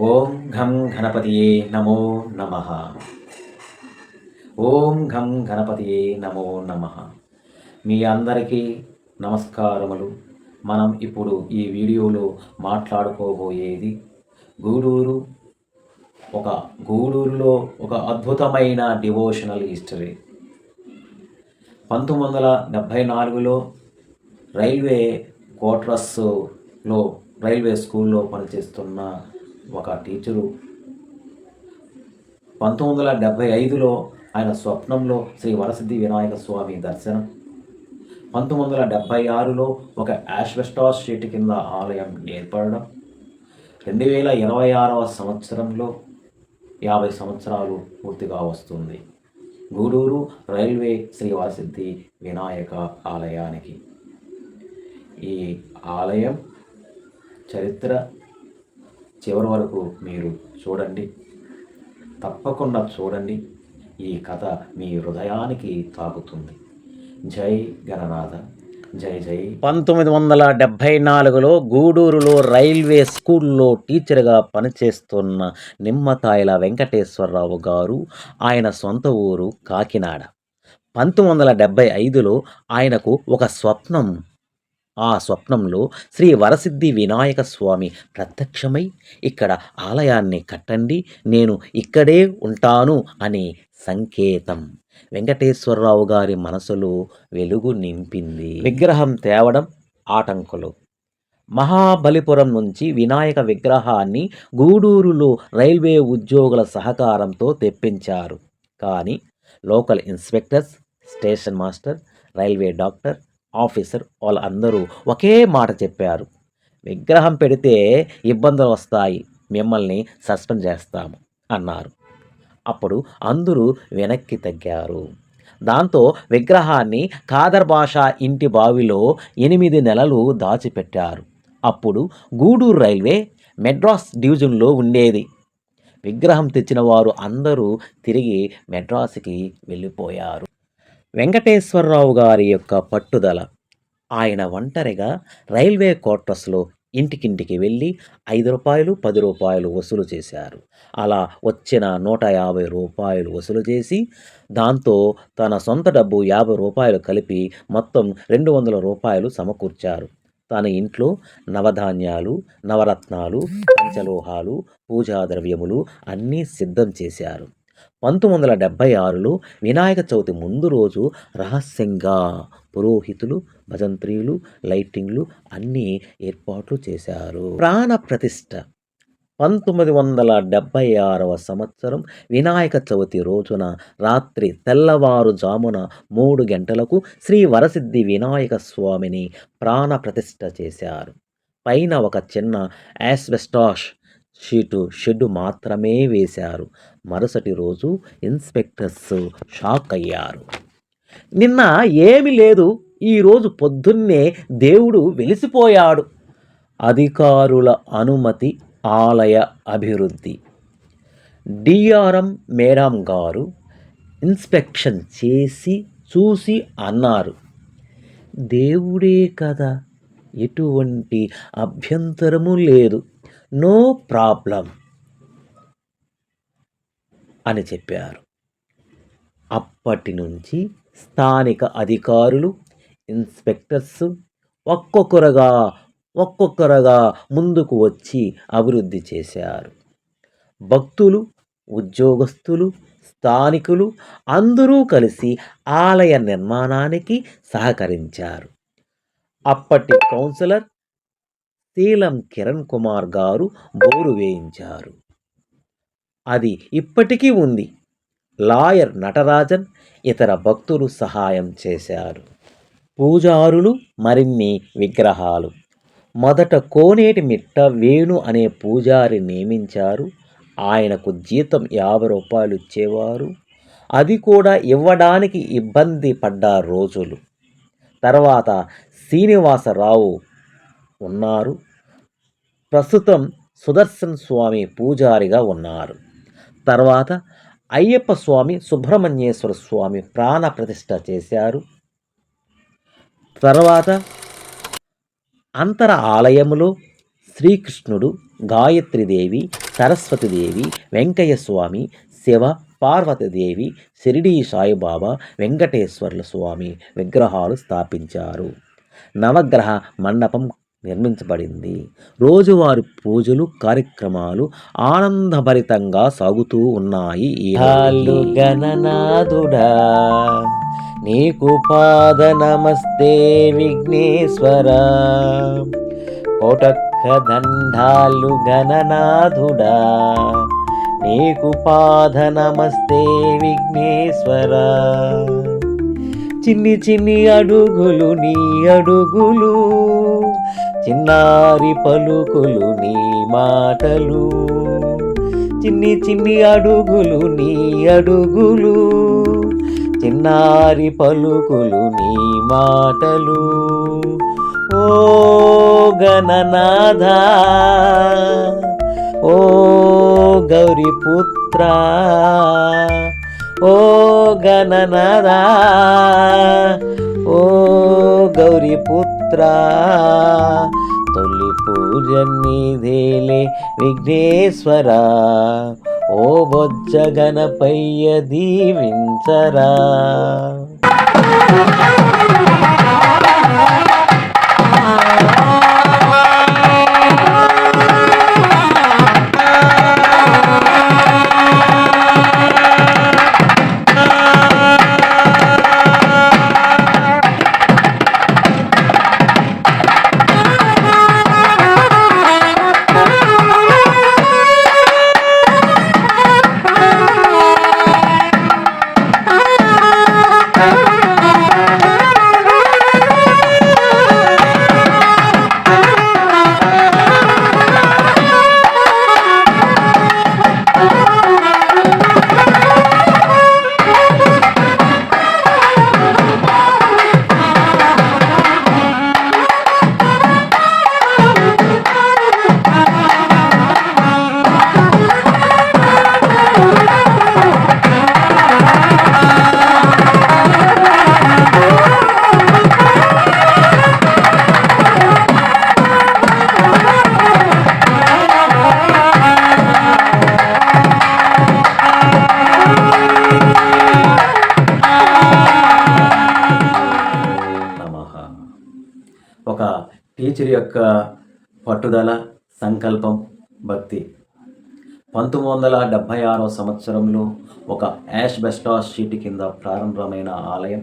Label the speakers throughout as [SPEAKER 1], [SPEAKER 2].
[SPEAKER 1] ఓం ఘం గణపతియే నమో నమ. ఓం ఘం గణపతియే నమో నమ. మీ అందరికీ నమస్కారములు. మనం ఇప్పుడు ఈ వీడియోలో మాట్లాడుకోబోయేది గూడూరు ఒక గూడూరులో ఒక అద్భుతమైన డివోషనల్ హిస్టరీ. పంతొమ్మిది వందల డెబ్భై నాలుగులో రైల్వే క్వార్టర్స్లో రైల్వే స్కూల్లో పనిచేస్తున్న ఒక టీచరు పంతొమ్మిది వందల డెబ్భై ఐదులో ఆయన స్వప్నంలో శ్రీ వరసిద్ధి వినాయక స్వామి దర్శనం. పంతొమ్మిది వందల డెబ్భై ఆరులో ఒక యాష్వెస్టాస్ షీట్ కింద ఆలయం ఏర్పడడం. రెండు వేల ఇరవై ఆరవ సంవత్సరంలో యాభై సంవత్సరాలు పూర్తిగా వస్తుంది. గూడూరు రైల్వే శ్రీ వరసిద్ధి వినాయక ఆలయానికి. ఈ ఆలయం చరిత్ర చివరి వరకు మీరు చూడండి. తప్పకుండా చూడండి. ఈ కథ మీ హృదయానికి తాకుతుంది. జై గణనాథ. జై జై. పంతొమ్మిది వందల డెబ్భై నాలుగులో గూడూరులో రైల్వే స్కూల్లో టీచర్గా పనిచేస్తున్న నిమ్మతాయిల వెంకటేశ్వరరావు గారు ఆయన సొంత ఊరు కాకినాడ. పంతొమ్మిది వందల డెబ్భై ఐదులో ఆయనకు ఒక స్వప్నం ఆ స్వప్నంలో శ్రీ వరసిద్ధి వినాయక స్వామి ప్రత్యక్షమై ఇక్కడ ఆలయాన్ని కట్టండి నేను ఇక్కడే ఉంటాను అనే సంకేతం వెంకటేశ్వరరావు గారి మనసులో వెలుగు నింపింది. విగ్రహం తేవడం ఆటంకులు. మహాబలిపురం నుంచి వినాయక విగ్రహాన్ని గూడూరులో రైల్వే ఉద్యోగుల సహకారంతో తెప్పించారు. కానీ local inspectors station master railway doctor officer వాళ్ళందరూ ఒకే మాట చెప్పారు. విగ్రహం పెడితే ఇబ్బందులు వస్తాయి మిమ్మల్ని సస్పెండ్ చేస్తాము అన్నారు. అప్పుడు అందరూ వెనక్కి తగ్గారు. దాంతో విగ్రహాన్ని ఖాదర్ భాషా ఇంటి బావిలో ఎనిమిది నెలలు దాచిపెట్టారు. అప్పుడు గూడూరు రైల్వే మెడ్రాస్ డివిజన్లో ఉండేది. విగ్రహం తెచ్చిన వారు అందరూ తిరిగి మెడ్రాస్కి వెళ్ళిపోయారు. వెంకటేశ్వరరావు గారి యొక్క పట్టుదల. ఆయన ఒంటరిగా రైల్వే క్వార్టర్స్లో ఇంటికింటికి వెళ్ళి ఐదు రూపాయలు పది రూపాయలు వసూలు చేశారు. అలా వచ్చిన నూట యాభై రూపాయలు వసూలు చేసి దాంతో తన సొంత డబ్బు యాభై రూపాయలు కలిపి మొత్తం రెండు వందల రూపాయలు సమకూర్చారు. తన ఇంట్లో నవధాన్యాలు నవరత్నాలు పంచలోహాలు పూజా ద్రవ్యములు అన్నీ సిద్ధం చేశారు. పంతొమ్మిది వందల డెబ్భై ఆరులో వినాయక చవితి ముందు రోజు రహస్యంగా పురోహితులు భజంత్రీలు లైటింగ్లు అన్నీ ఏర్పాట్లు చేశారు. ప్రాణ ప్రతిష్ట పంతొమ్మిది వందల డెబ్భై ఆరవ సంవత్సరం వినాయక చవితి రోజున రాత్రి తెల్లవారుజామున మూడు గంటలకు శ్రీ వరసిద్ధి వినాయక స్వామిని ప్రాణ ప్రతిష్ఠ చేశారు. పైన ఒక చిన్న యాస్బెస్టాష్ షీటు షెడ్డు మాత్రమే వేశారు. మరుసటి రోజు ఇన్స్పెక్టర్స్ షాక్ అయ్యారు. నిన్న ఏమి లేదు. ఈరోజు పొద్దున్నే దేవుడు వెలిసిపోయాడు. అధికారుల అనుమతి ఆలయ అభివృద్ధి. డిఆర్ఎం మేడం గారు ఇన్స్పెక్షన్ చేసి చూసి అన్నారు. దేవుడే కదా. ఎటువంటి అభ్యంతరము లేదు. నో ప్రాబ్లం అని చెప్పారు. అప్పటి నుంచి స్థానిక అధికారులు ఇన్స్పెక్టర్స్ ఒక్కొక్కరుగా ఒక్కొక్కరుగా ముందుకు వచ్చి అభివృద్ధి చేశారు. భక్తులు ఉద్యోగస్తులు స్థానికులు అందరూ కలిసి ఆలయ నిర్మాణానికి సహకరించారు. అప్పటి కౌన్సిలర్ తీలం కిరణ్ కుమార్ గారు బోరు వేయించారు. అది ఇప్పటికీ ఉంది. లాయర్ నటరాజన్ ఇతర భక్తులు సహాయం చేశారు. పూజారులు మరిన్ని విగ్రహాలు. మొదట కోనేటి మిట్ట వేణు అనే పూజారి నియమించారు. ఆయనకు జీతం యాభై రూపాయలు ఇచ్చేవారు. అది కూడా ఇవ్వడానికి ఇబ్బంది పడ్డ రోజులు. తర్వాత శ్రీనివాసరావు ఉన్నారు. ప్రస్తుతం సుదర్శన్ స్వామి పూజారిగా ఉన్నారు. తర్వాత అయ్యప్ప స్వామి సుబ్రహ్మణ్యేశ్వర స్వామి ప్రాణ ప్రతిష్ట చేశారు. తర్వాత అంతర ఆలయములో శ్రీకృష్ణుడు గాయత్రిదేవి సరస్వతిదేవి వెంకయ్య స్వామి శివ పార్వతీదేవి షిరిడీ సాయిబాబా వెంకటేశ్వర్ల స్వామి విగ్రహాలు స్థాపించారు. నవగ్రహ మండపం నిర్మించబడింది. రోజువారి పూజలు కార్యక్రమాలు ఆనందభరితంగా సాగుతూ ఉన్నాయి గణనాథుడా నీకు పాద నమస్తే విఘ్నేశ్వర. కోటక్క దండాలు గణనాథుడా నీకు పాద నమస్తే విఘ్నేశ్వర. చిన్ని చిన్ని అడుగులు నీ అడుగులు చిన్నారి పలుకులు నీ మాటలు చిన్ని చిన్ని అడుగులు నీ అడుగులు చిన్నారి పలుకులు నీ మాటలు. ఓ గణనాథ ఓ గౌరీపుత్ర ఓ గణనాథ ఓ గౌరీపుత్ర తొలి పూజ నీదేలే విఘ్నేశ్వర. ఓ బొజ్జ గణపయ్య దీవించరా. టీచర్ యొక్క పట్టుదల సంకల్పం భక్తి. పంతొమ్మిది వందల డెబ్భై ఆరో సంవత్సరంలో ఒక యాష్ బెస్టాస్ షీట్ కింద ప్రారంభమైన ఆలయం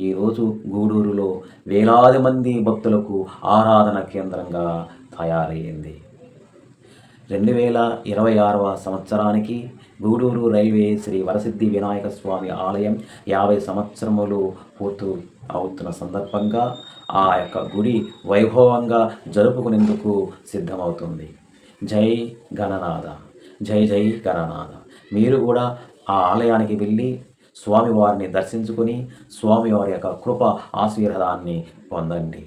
[SPEAKER 1] ఈరోజు గూడూరులో వేలాది మంది భక్తులకు ఆరాధన కేంద్రంగా తయారయ్యింది రెండు వేల ఇరవై ఆరవ సంవత్సరానికి గూడూరు రైల్వే శ్రీ వరసిద్ధి వినాయక స్వామి ఆలయం యాభై సంవత్సరములు పూర్తి అవుతున్న సందర్భంగా ఆ యొక్క గుడి వైభవంగా జరుపుకునేందుకు సిద్ధమవుతుంది. జై గణనాథ జై జై గణనాథ. మీరు కూడా ఆ ఆలయానికి వెళ్ళి స్వామివారిని దర్శించుకొని స్వామివారి యొక్క కృప ఆశీర్వాదాన్ని పొందండి.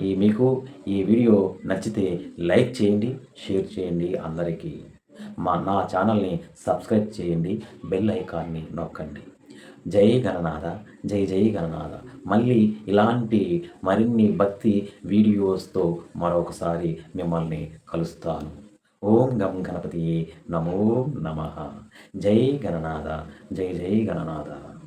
[SPEAKER 1] ఈ మీకు ఈ వీడియో నచ్చితే లైక్ చేయండి షేర్ చేయండి అందరికీ. మా నా ఛానల్ని సబ్స్క్రైబ్ చేయండి బెల్ ఐకాన్ని నొక్కండి. జై గణనాథ జై జై గణనాథ. మళ్ళీ ఇలాంటి మరిన్ని భక్తి వీడియోస్తో మరొకసారి మిమ్మల్ని కలుస్తాను. ఓం గం గణపతి నమో నమ. జై గణనాథ జై జై గణనాథ.